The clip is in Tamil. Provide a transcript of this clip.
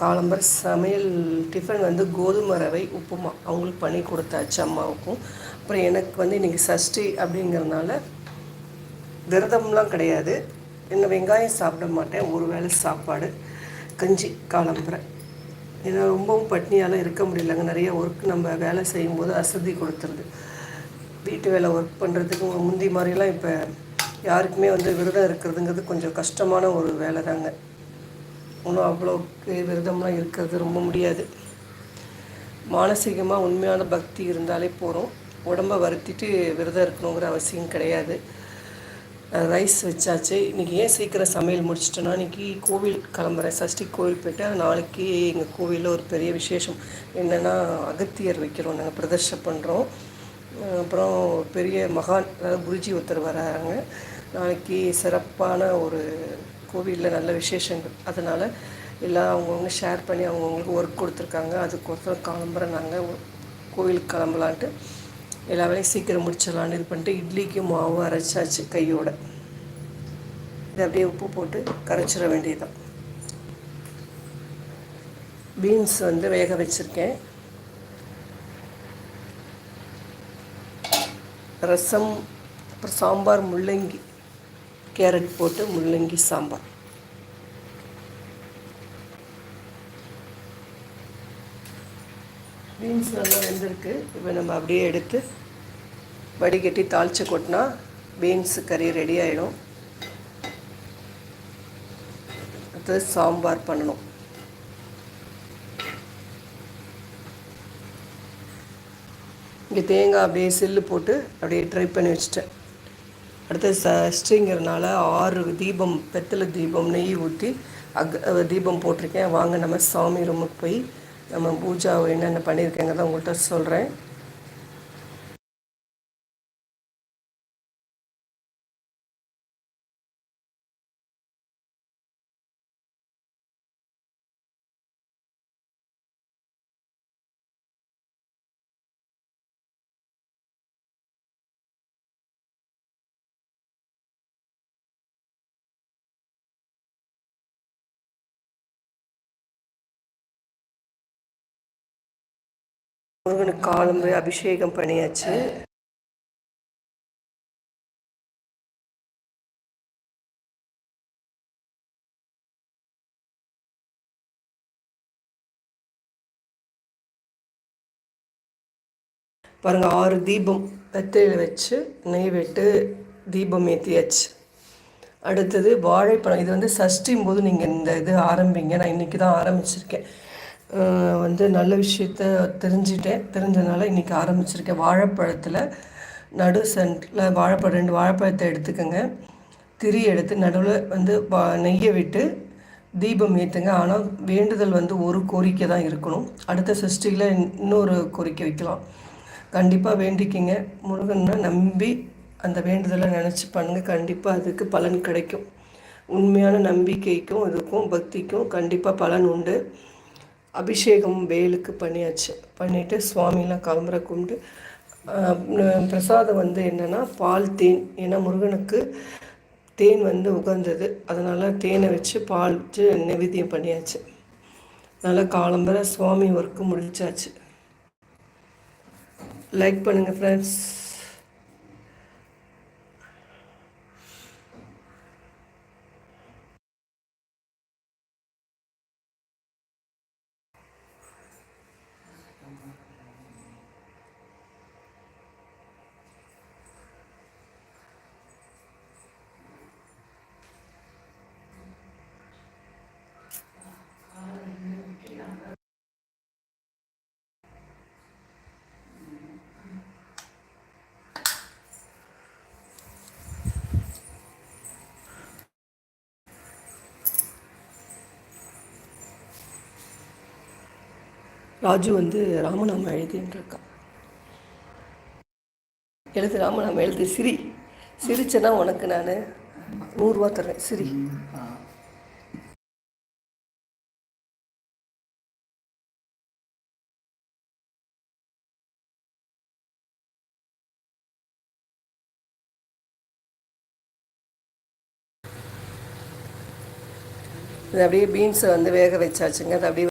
காலம்பர சமையல் டிஃபன் வந்து கோதுமை ரவை உப்புமா. அவங்களுக்கு பண்ணி கொடுத்தாச்சு அம்மாவுக்கும். அப்புறம் எனக்கு வந்து இன்றைக்கி சஷ்டி அப்படிங்கிறதுனால விரதம்லாம் கிடையாது. என்ன வெங்காயம் சாப்பிட மாட்டேன். ஒரு வேளை சாப்பாடு. கஞ்சி காலம்பரை. ஏன்னா ரொம்பவும் பட்னியால் இருக்க முடியலங்க. நிறைய ஒர்க் நம்ம வேலை செய்யும்போது அசதி கொடுத்துருது. வீட்டு வேலை ஒர்க் பண்ணுறதுக்கு முந்தி மாதிரிலாம் இப்போ யாருக்குமே வந்து விரதம் இருக்கிறதுங்கிறது கொஞ்சம் கஷ்டமான ஒரு வேலை தாங்க ஒன்றும் அவ்வளோக்கு விரதம்லாம் இருக்கிறது ரொம்ப முடியாது. மானசீகமாக உண்மையான பக்தி இருந்தாலே போகிறோம் உடம்பை வருத்திட்டு விரதம் இருக்கணுங்கிற அவசியம் கிடையாது. ரைஸ் வச்சாச்சு. இன்றைக்கி ஏன் சீக்கிரம் சமையல் முடிச்சிட்டோன்னா இன்றைக்கி கோவில் கிளம்புறேன். சஷ்டி கோவில் போய்ட்டு நாளைக்கு எங்கள் கோவிலில் ஒரு பெரிய விசேஷம். என்னென்னா அகத்தியர் வைக்கிறோம். நாங்கள் பிரதர்ஷனம் பண்ணுறோம் அப்புறம் பெரிய மகான் அதாவது குருஜி ஒருத்தர் வராங்க நாளைக்கு சிறப்பான ஒரு கோவிலில் நல்ல விசேஷங்கள். அதனால் எல்லாம் அவங்கவுங்க ஷேர் பண்ணி அவங்கவுங்களுக்கு ஒர்க் கொடுத்துருக்காங்க. அதுக்கொசரம் கிளம்புற நாங்கள் கோவிலுக்கு கிளம்பலான்ட்டு எல்லா வேலையும் சீக்கிரம் முடிச்சிடலான்னு இது பண்ணிட்டு இட்லிக்கு மாவு அரைச்சாச்சு கையோட. இதை அப்படியே உப்பு போட்டு கரைச்சிட வேண்டியதுதான். பீன்ஸ் வந்து வேக வச்சுருக்கேன். ரசம் அப்புறம் சாம்பார் முள்ளங்கி. கேரட் போட்டு முள்ளங்கி சாம்பார். பீன்ஸ் நல்லா வெந்திருக்கு. இப்போ நம்ம அப்படியே எடுத்து வடிகட்டி தாளித்து கொட்டினா பீன்ஸ் கறி ரெடி ஆகிடும் அடுத்தது சாம்பார் பண்ணணும். இங்கே தேங்காய் அப்படியே சில்லு போட்டு அப்படியே ட்ரை பண்ணி வச்சுட்டேன். அடுத்து சஷ்டிங்கிறனால ஆறு தீபம் பெத்தலை தீபம் நெய் ஊற்றி அக் தீபம் போட்டிருக்கேன். வாங்க நம்ம சாமி ரூமுக்கு போய் நம்ம பூஜாவை என்னென்ன பண்ணியிருக்கேங்கிறத உங்கள்கிட்ட சொல்கிறேன் முருகனுக்கு காலம்பு அபிஷேகம் பண்ணியாச்சு. பாருங்கள் ஆறு தீபம் வெத்தையில் வச்சு நெய் விட்டு தீபம் ஏற்றியாச்சு அடுத்தது வாழைப்பழம். இது வந்து சஷ்டியும் போது நீங்கள் இந்த இது ஆரம்பிங்க. நான் இன்றைக்கி தான் ஆரம்பிச்சிருக்கேன். வந்து நல்ல விஷயத்த தெரிஞ்சிட்டேன். தெரிஞ்சதுனால இன்றைக்கி ஆரம்பிச்சிருக்கேன். வாழைப்பழத்தில் நடு சென்டில் வாழைப்பழம் ரெண்டு வாழைப்பழத்தை எடுத்துக்கோங்க. திரி எடுத்து நடுவில் வந்து வா நெய்யை விட்டு தீபம் ஏற்றுங்க ஆனால் வேண்டுதல் வந்து ஒரு கோரிக்கை தான் இருக்கணும். அடுத்த சஷ்டியில் இன்னொரு கோரிக்கை வைக்கலாம். கண்டிப்பாக வேண்டிக்கிங்க. முருகனை நம்பி அந்த வேண்டுதலை நினச்சி பண்ணுங்கள் கண்டிப்பாக அதுக்கு பலன் கிடைக்கும். உண்மையான நம்பிக்கைக்கும் இதுக்கும் பக்திக்கும் கண்டிப்பாக பலன் உண்டு. அபிஷேகம் வேலுக்கு பண்ணியாச்சு. பண்ணிவிட்டு சுவாமிலாம் கிளம்புற கும்பிட்டு பிரசாதம் வந்து என்னென்னா பால் தேன். ஏன்னா முருகனுக்கு தேன் வந்து உகந்தது. அதனால் தேனை வச்சு பால் வச்சு நெவேத்தியம் பண்ணியாச்சு. நல்லா காலம்பர சுவாமி ஒர்க்கு முடிச்சாச்சு லைக் பண்ணுங்கள் ஃப்ரெண்ட்ஸ் ராஜு வந்து ராமநாமம் எழுதின்னு எழுது ராமநாமம் எழுதி சிரி. சிரிச்சேன்னா உனக்கு நான் நூறுரூவா தரேன் சிரி. இது அப்படியே பீன்ஸை வந்து வேக வச்சாச்சுங்க. அது அப்படியே